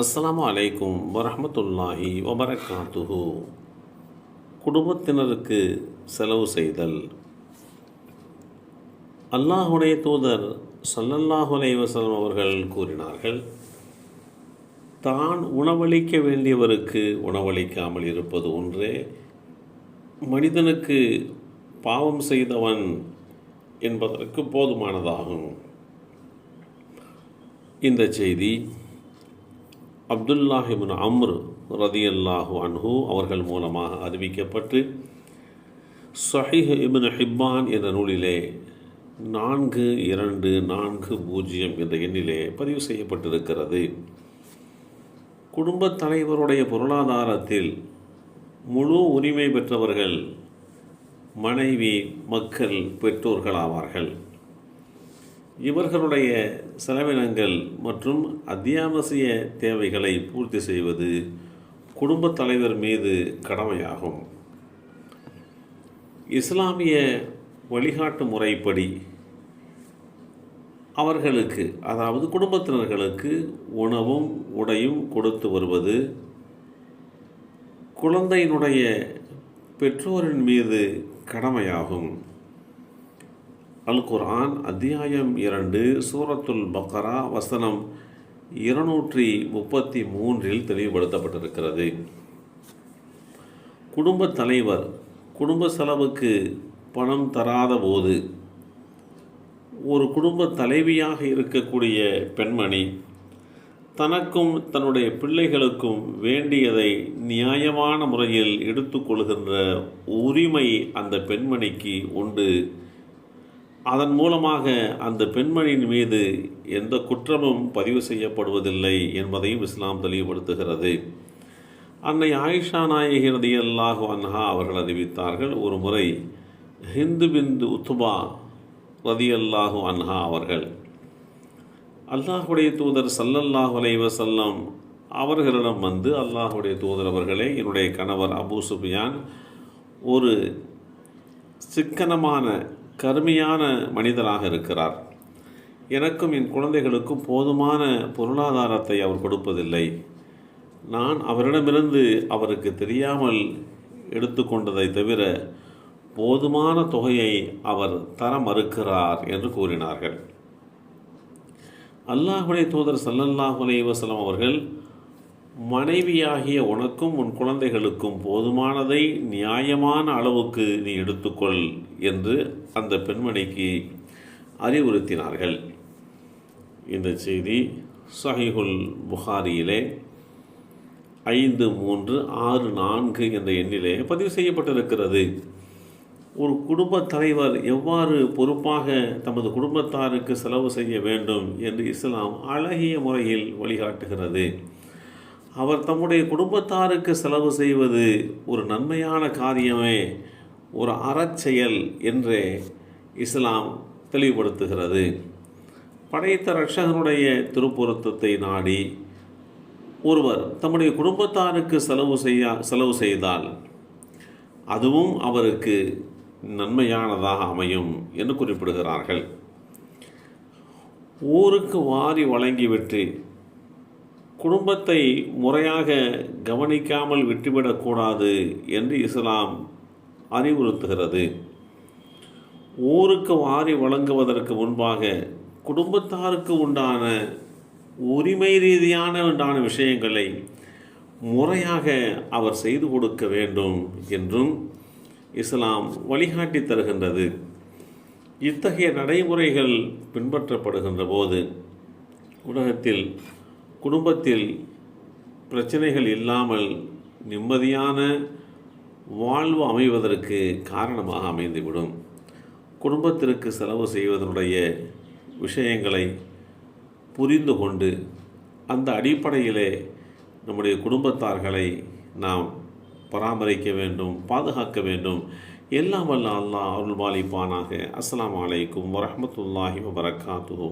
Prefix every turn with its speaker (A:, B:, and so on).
A: அஸ்ஸலாமு அலைக்கும் வரமத்துல்லாஹி வபரகாத்துஹு. குடும்பத்தினருக்கு செலவு செய்தல். அல்லாஹுடைய தூதர் சல்லல்லாஹு அலைஹி அவர்கள் கூறினார்கள் தான் உணவளிக்க வேண்டியவருக்கு உணவளிக்காமல் இருப்பது ஒன்றே மனிதனுக்கு பாவம் செய்தவன் என்பதற்கு போதுமானதாகும். இந்த செய்தி அப்துல்லாஹிபின் அம்ரு ரதியல்லாஹு அன்ஹு அவர்கள் மூலமாக அறிவிக்கப்பட்டு சஹிஹ் இபின் ஹிப்பான் என்ற நூலிலே நான்கு இரண்டு நான்கு பூஜ்ஜியம் என்ற எண்ணிலே பதிவு செய்யப்பட்டிருக்கிறது. குடும்பத் தலைவருடைய பொருளாதாரத்தில் முழு உரிமை பெற்றவர்கள் மனைவி மக்கள் பெற்றோர்கள் ஆவார்கள். இவர்களுடைய செலவினங்கள் மற்றும் அத்தியாவசிய தேவைகளை பூர்த்தி செய்வது குடும்பத் தலைவர் மீது கடமையாகும். இஸ்லாமிய வழிகாட்டு முறைப்படி அவர்களுக்கு அதாவது குடும்பத்தினர்களுக்கு உணவும் உடையும் கொடுத்து வருவது குழந்தையினுடைய பெற்றோரின் மீது கடமையாகும். அல் குரான் அத்தியாயம் இரண்டு சூரத்துல் பக்கரா வசனம் இருநூற்றி முப்பத்தி மூன்றில் தெளிவுபடுத்தப்பட்டிருக்கிறது. குடும்ப தலைவர் குடும்ப செலவுக்கு பணம் தராத போது ஒரு குடும்ப தலைவியாக இருக்கக்கூடிய பெண்மணி தனக்கும் தன்னுடைய பிள்ளைகளுக்கும் வேண்டியதை நியாயமான முறையில் எடுத்துக்கொள்கின்ற உரிமை அந்த பெண்மணிக்கு உண்டு. அதன் மூலமாக அந்த பெண்மணியின் மீது எந்த குற்றமும் பதிவு செய்யப்படுவதில்லை என்பதையும் இஸ்லாம் தெளிவுபடுத்துகிறது. அன்னை ஆயிஷா நாயகி ரதியல்லாஹு அன்ஹா அவர்கள் அறிவித்தார்கள் ஒரு முறை ஹிந்து பிந்து உத்துபா ரதியல்லாஹு அன்ஹா அவர்கள் அல்லாஹுடைய தூதர் சல்லல்லாஹு அலைவசல்லம் அவர்களிடம் வந்து அல்லாஹுடைய தூதர் அவர்களே என்னுடைய கணவர் அபு சுஃபியான் ஒரு சிக்கனமான கருமையான மனிதராக இருக்கிறார். எனக்கும் என் குழந்தைகளுக்கும் போதுமான பொருளாதாரத்தை அவர் கொடுப்பதில்லை. நான் அவரிடமிருந்து அவருக்கு தெரியாமல் எடுத்துக்கொண்டதை தவிர போதுமான தொகையை அவர் தர மறுக்கிறார் என்று கூறினார்கள். அல்லாஹுடைய தூதர் சல்லல்லாஹு அலைஹி அவர்கள் மனைவியாகிய உனக்கும் உன் குழந்தைகளுக்கும் போதுமானதை நியாயமான அளவுக்கு நீ எடுத்துக்கொள் என்று அந்த பெண்மணிக்கு அறிவுறுத்தினார்கள். இந்த செய்தி சஹிஹுல் புகாரியிலே ஐந்து மூன்று ஆறு நான்கு என்ற எண்ணிலே பதிவு செய்யப்பட்டிருக்கிறது. ஒரு குடும்பத் தலைவர் எவ்வாறு பொறுப்பாக தமது குடும்பத்தாருக்கு செலவு செய்ய வேண்டும் என்று இஸ்லாம் அழகிய முறையில் வழிகாட்டுகிறது. அவர் தம்முடைய குடும்பத்தாருக்கு செலவு செய்வது ஒரு நன்மையான காரியமே ஒரு அறச்செயல் என்றே இஸ்லாம் தெளிவுபடுத்துகிறது. படைத்த ரட்சகனுடைய திருப்பொருத்தத்தை நாடி ஒருவர் தம்முடைய குடும்பத்தாருக்கு செலவு செய்ய செலவு செய்தால் அதுவும் அவருக்கு நன்மையானதாக அமையும் என்று குறிப்பிடுகிறார்கள். ஊருக்கு வாரி வழங்கிவிட்டு குடும்பத்தை முறையாக கவனிக்காமல் விட்டுவிடக்கூடாது என்று இஸ்லாம் அறிவுறுத்துகிறது. ஊருக்கு வாரி வழங்குவதற்கு முன்பாக குடும்பத்தாருக்கு உண்டான உரிமை ரீதியான உண்டான விஷயங்களை முறையாக அவர் செய்து கொடுக்க வேண்டும் என்றும் இஸ்லாம் வழிகாட்டி தருகின்றது. இத்தகைய நடைமுறைகள் பின்பற்றப்படுகின்ற போது உலகத்தில் குடும்பத்தில் பிரச்சனைகள் இல்லாமல் நிம்மதியான வாழ்வு அமைவதற்கு காரணமாக அமைந்துவிடும். குடும்பத்திற்கு செலவு செய்வதனுடைய விஷயங்களை புரிந்து கொண்டு அந்த அடிப்படையிலே நம்முடைய குடும்பத்தார்களை நாம் பராமரிக்க வேண்டும் பாதுகாக்க வேண்டும். எல்லாம் வல்ல அல்லாஹ் அருள்பாலிப்பானாக. அஸ்லாம் அலைக்கும் வரமத்துல்லாஹி வபரகாத்துஹு.